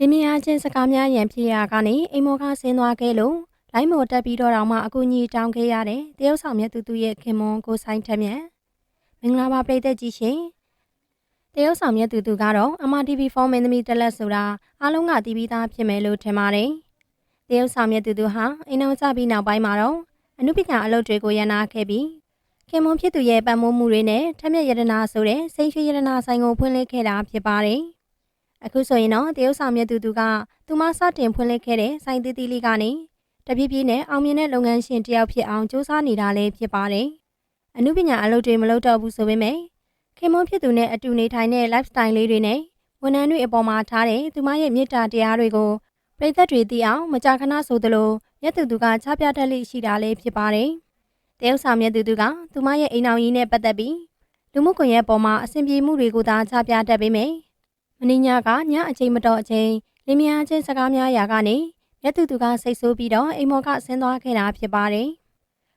လင်းမြအားချင်းစကားများရန်ဖြစ်ရာကနေအိမ်မော်ကဆင်းသွားခဲ့လို့လိုင်းမော်တက်ပြီးတော့တောင်မှအကူကြီးတောင်းခဲ့ရတဲ့တရုတ်ဆောင်မြတ်သူသူရဲ့ခင်မွန်ကိုဆိုင်ထက်မြတ်မင်္ဂလာပါပြည်သက်ကြီးရှင်တရုတ်ဆောင်မြတ်သူသူကတော့ MRTV ဖုန်းမင်းသမီးတက်လက်ဆိုတာအားလုံးကတီးပြီးသားဖြစ်မယ်လို့ထင်ပါတယ်တရုတ်ဆောင်မြတ်သူသူဟာအိမ်အောင်စပြီးနောက်ပိုင်းမှာတော့အနုပညာအလုပ်တွေကိုရန်နာခဲ့ပြီးခင်မွန်ဖြစ်သူရဲ့ပတ်မိုးမှုတွေနဲ့ထက်မြတ်ရတနာဆိုတဲ့စိတ်ရွှေရတနာဆိုင်ကိုဖွင့်လှစ်ခဲ့တာဖြစ်ပါတယ် အခုဆိုရင်တော့တရုတ်ဆောင်မြတ်သူသူကသူမစတင်ဖွင့်လှစ်ခဲ့တဲ့ဆိုင်သေးသေးလေးကနေတပြည့်ပြည့်နဲ့အောင်မြင်တဲ့လုပ်ငန်းရှင်တစ်ယောက်ဖြစ်အောင်စူးစမ်းနေတာလည်းဖြစ်ပါတယ်အနုပညာအလုပ်တွေမလုပ်တော့ဘူးဆိုပေမဲ့ခင်မွန်ဖြစ်သူနဲ့အတူနေထိုင်တဲ့ lifestyle လေးတွေနဲ့ဝန်ထမ်းတွေအပေါ်မှာထားတဲ့သူမရဲ့မေတ္တာတရားတွေကိုပြည်သက်တွေသိအောင်မကြာခဏဆိုသလိုမြတ်သူသူကချပြတတ်လိရှိတာလည်းဖြစ်ပါတယ်တရုတ်ဆောင်မြတ်သူသူကသူမရဲ့အိမ်အောင်ကြီးနဲ့ပတ်သက်ပြီးလူမှုကွန်ရက်ပေါ်မှာအဆင်ပြေမှုတွေကိုသာချပြတတ်ပေမဲ့ မင်းညာကညအချိန်မတော်အချိန်လင်းမြန်းချင်းစကားများရာကနေမြတ်သူသူကစိတ်ဆိုးပြီးတော့အိမ်မော်ကဆင်းသွားခဲ့တာဖြစ်ပါတယ်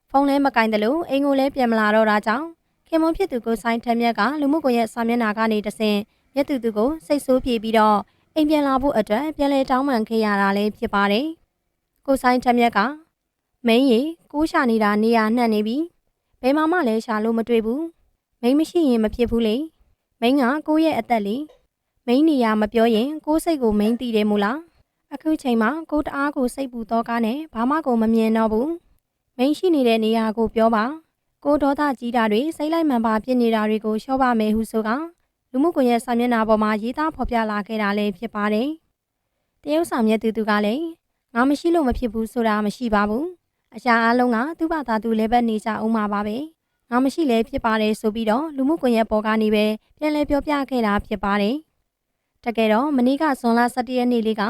ဖုန်းလည်းမကင်တယ်လို့အိမ်ကိုလည်းပြန်မလာတော့တာကြောင့်ခင်မွန်ဖြစ်သူကိုဆိုင်ထက်မြက်ကလူမှုကွန်ရက်စာမျက်နှာကနေတဆင့်မြတ်သူသူကိုစိတ်ဆိုးပြေပြီးတော့အိမ်ပြန်လာဖို့အတွက်ပြန်လဲတောင်းပန်ခဲ့ရတာလည်းဖြစ်ပါတယ်ကိုဆိုင်ထက်မြက်ကမင်းရီကိုးရှာနေတာနေရာနှံ့နေပြီဘယ်မှာမှလည်းရှာလို့မတွေ့ဘူးမိန်းမရှိရင်မဖြစ်ဘူးလေမိန်းကကိုယ့်ရဲ့အသက်လေး မိန်းနေရမပြောရင်ကိုယ်စိတ်ကိုမိန်းတည်တယ်မို့လားအခုချိန်မှာကိုယ်တအားကိုစိတ်ပူတော့ကားနဲ့ဘာမှကိုမမြင်တော့ဘူးမိန်းရှိနေတဲ့နေရာကိုပြောပါကိုဒေါသကြီးတာတွေစိတ်လိုက်မှန်ပါဖြစ်နေတာတွေကိုရှော့ပါမယ်ဟုဆိုကလူမှုကွန်ရက်စာမျက်နှာပေါ်မှာရေးသားဖော်ပြလာခဲ့တာလည်းဖြစ်ပါတယ်တရုတ်ဆောင်မြတ်သူသူကလည်းငါမရှိလို့မဖြစ်ဘူးဆိုတာမရှိပါဘူးအရှာအားလုံးကသူ့ဘာသာသူလဲဘက်နေကြအောင်မှာပါပဲငါမရှိလဲဖြစ်ပါတယ်ဆိုပြီးတော့လူမှုကွန်ရက်ပေါ်ကနေပဲပြန်လဲပြောပြခဲ့တာဖြစ်ပါတယ် တကယ်တော့မနေ့ကဇွန်လ17ရက်နေ့လေးက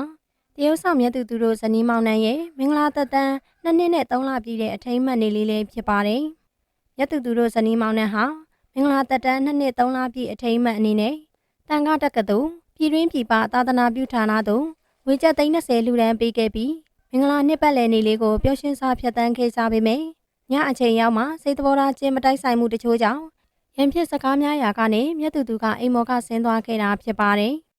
တရုတ်ဆောင်မြတ်သူသူတို့ဇနီးမောင်နှံရဲ့မင်္ဂလာသက်တမ်းနှစ်နှစ်နဲ့သုံးလပြည့်တဲ့အထိမ်းအမှတ်နေ့လေးလေးဖြစ်ပါတယ်မြတ်သူသူတို့ဇနီးမောင်နှံဟာမင်္ဂလာသက်တမ်းနှစ်နှစ်သုံးလပြည့်အထိမ်းအမှတ်အနေနဲ့တန်ခါတက္ကသိုလ်ပြည်တွင်းပြည်ပသာသနာပြုဌာနသို့ဝေကျပ်သိန်း30လူဒန်းပေးခဲ့ပြီးမင်္ဂလာနှစ်ပတ်လည်နေ့လေးကိုပျော်ရွှင်စွာဖြတ်သန်းခဲ့ကြပေမယ့်ညအချိန်ရောက်မှစိတ်တော်ရာကျင်းမတိုက်ဆိုင်မှုတချို့ကြောင့်ရန်ဖြစ်စကားများရာကနေမြတ်သူသူကအိမ်မော်ကဆင်းသွားခဲ့တာဖြစ်ပါတယ်။